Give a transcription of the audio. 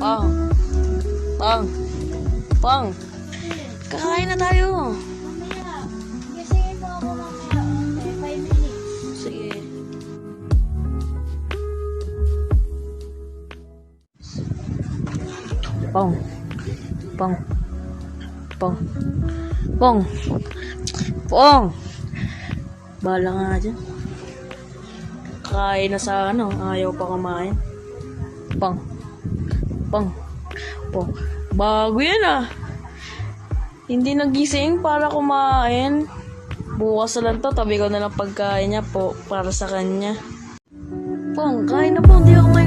Pang. Pang. Pang. Kakain na tayo. Pong. Pong. Pong. Pong. Pong. Bala nga dyan. Kain na sa ano, ayaw pa kumain. Pong. Pong. Pong. Bago yan ah. Hindi nagising para kumain. Bukas na lang to, tabi ko na lang pagkain niya po para sa kanya. Pong, kain na po, hindi ako may